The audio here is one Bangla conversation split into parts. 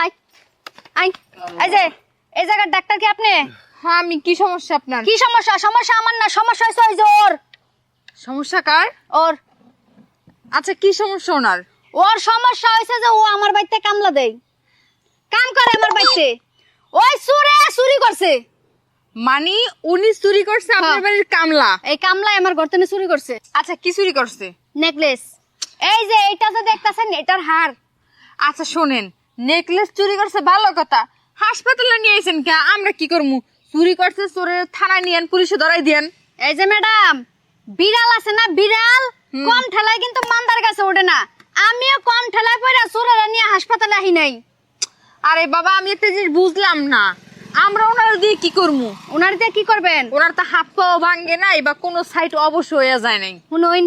আই আই এই যে এই জায়গার ডাক্তার কি আপনি? হ্যাঁ আমি কি সমস্যা আপনার? কি সমস্যা? সমস্যা আমার না সমস্যা হয়েছে ওই যে ওর। সমস্যা কার? ওর। আচ্ছা কি সমস্যা ওনার? ওর সমস্যা হয়েছে যে ও আমার বাড়িতে কামলা দেয়। কাম করে আমার বাড়িতে। ওই সুরে চুরি করছে। মানি উনি চুরি করছে আপনার হ্যাঁ। বাড়ির কামলা? এই কামলায় আমার ঘর থেকে চুরি করছে। আচ্ছা কি চুরি করছে? নেকলেস। এই যে এইটা যে দেখতাছেন এটার হার। আচ্ছা শোনেন। নেকলেস চুরি করছে ভালো কথা। হাসপাতালে নিয়ে এসেন কে? আমরা কি করব চুরি করছে চোরের থানায় নিয়েন পুলিশে ধরাই দেন এই যে ম্যাডাম বিড়াল আছে না বিড়াল? কম ঠেলায় কিন্তু মান্দার কাছে ওঠে না। আমিও কম ঠেলায় পড়ে সুরেরা নিয়ে হাসপাতালে আহি নাই। আরে বাবা আমি একটা জিনিস বুঝলাম না। আমরা ওনার দিয়ে কি করব ওনার দিয়ে কি করবেন? ওনার তো হাত পাও ভাঙ্গে নাই বা কোনো সাইড অবশ্য হয়ে যায় নাই। শুনুন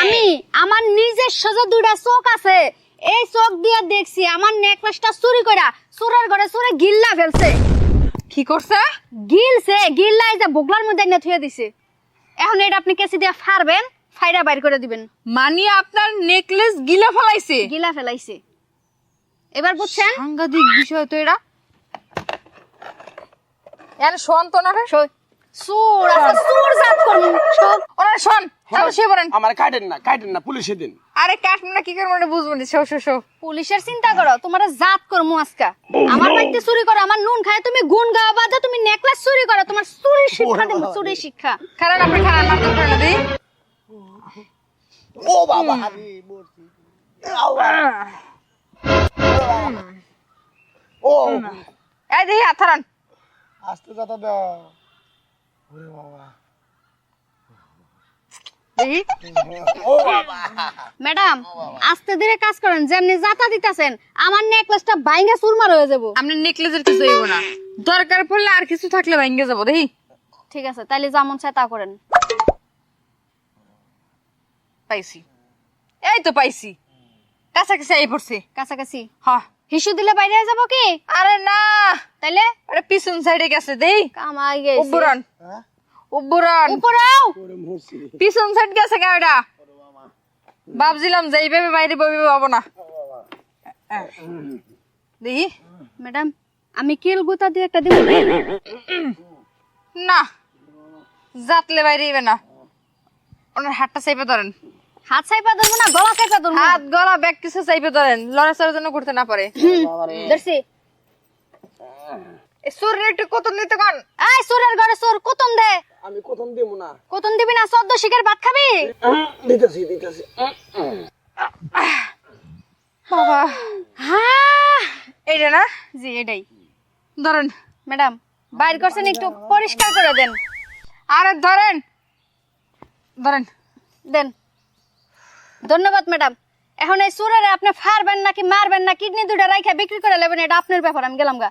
আমি আমার নিজের যে দুটা চোখ আছে। এই চোখ দিয়ে দেখছি আমার নেকলেসটা চুরি কইরা চোরের ঘরে চোরে গিল্লা ফেলছে। কি করছে? গিলছে গিল্লা এই যে বুগলার মধ্যে এনে থুয়ে দিছে। এখন এটা আপনি কেসি দিয়ে ফারবেন ফাইরা বাইর করে দিবেন। মানি আপনার নেকলেস গিলা ফেলাইছে? গিলা ফেলাইছে। এবার বুঝছেন? সাংঘাতিক বিষয় তো এটা। এর শোন তো না ওনারে সুর আছে সুর জাত করুন ওনারে শোন। তাহলে সে আমার কাটেন না কাটেন না পুলিশে দিন। আরে কাটবো না কি করব না বুঝব না শো শো শো পুলিশের চিন্তা করো তোমার জাত করমু আজকা। আমার বাড়িতে চুরি করো আমার নুন খায় তুমি গুণ গাওয়া বাদে তুমি নেকলেস চুরি করো তোমার চুরি শিক্ষা দেবো চুরি শিক্ষা। খারাপ আপনি খারাপ মারতে পারেন না ও বাবা আরে মরছি। আল্লাহ। ও। এই দেখি হাত আস্তে যাতা দাও। ওরে বাবা। ম্যাডাম আস্তে ধীরে কাজ করেন যেমনি জাতা দিতেছেন আমার নেকলেসটা বাইঙ্গা চুরমার হয়ে যাব। আপনার নেকলেসের কিছু হইব না। দরকার পড়লে আর কিছু থাকলে যাব দেখি। ঠিক আছে তাইলে যেমন চাই তা করেন। পাইছি। এই তো পাইছি। কাছাকাছি এই পড়ছে। কাছাকাছি? হ্যাঁ হিসু দিলে বাইরে যাব কি? আরে না। তাইলে? আরে পিছন সাইডে গেছে দেই। কামাই গেছে। উব্বুরান উব্বুরান উপরেও? পিছন সাইড গেছে গাড়িটা ভাবছিলাম যে এইভাবে বাইরে বইবে পাবো না। দেখি। ম্যাডাম আমি কিল গুতা দিয়ে একটা দিব? না জাতলে বাইরে ইবে না। ওনার হাতটা চাইপে ধরেন। হাত চাইপা ধরবো না গলা চাইপা ধরবো? হাত গলা ব্যাগ কিছু চাইপে ধরেন। লড়াচড়ার জন্য করতে না পারে। ধরছি। সুরের একটু কত নিতে এই সুরের ঘরে সুর কুতুম দে? আমি কোথাও দিব না? কুতুম দিবি না? সদ্য শিখের ভাত খাবি? দিতেছি দিতেছি। বাবা। হ্যাঁ এইটা না? জি এটাই। ধরেন। ম্যাডাম বাইর করছেন একটু পরিষ্কার করে দেন। আরে ধরেন। ধরেন। দেন। ধন্যবাদ ম্যাডাম। এখন এই সুরের আপনি ফারবেন নাকি মারবেন না? কিডনি দুটা রাইখা বিক্রি করে নেবেন এটা আপনার ব্যাপার আমি গেলাম গা।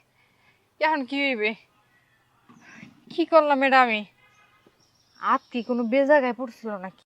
এখন কি হইবে? কি করলাম এটা আমি? কি কোনো বেজাগায় পড়ছিল নাকি?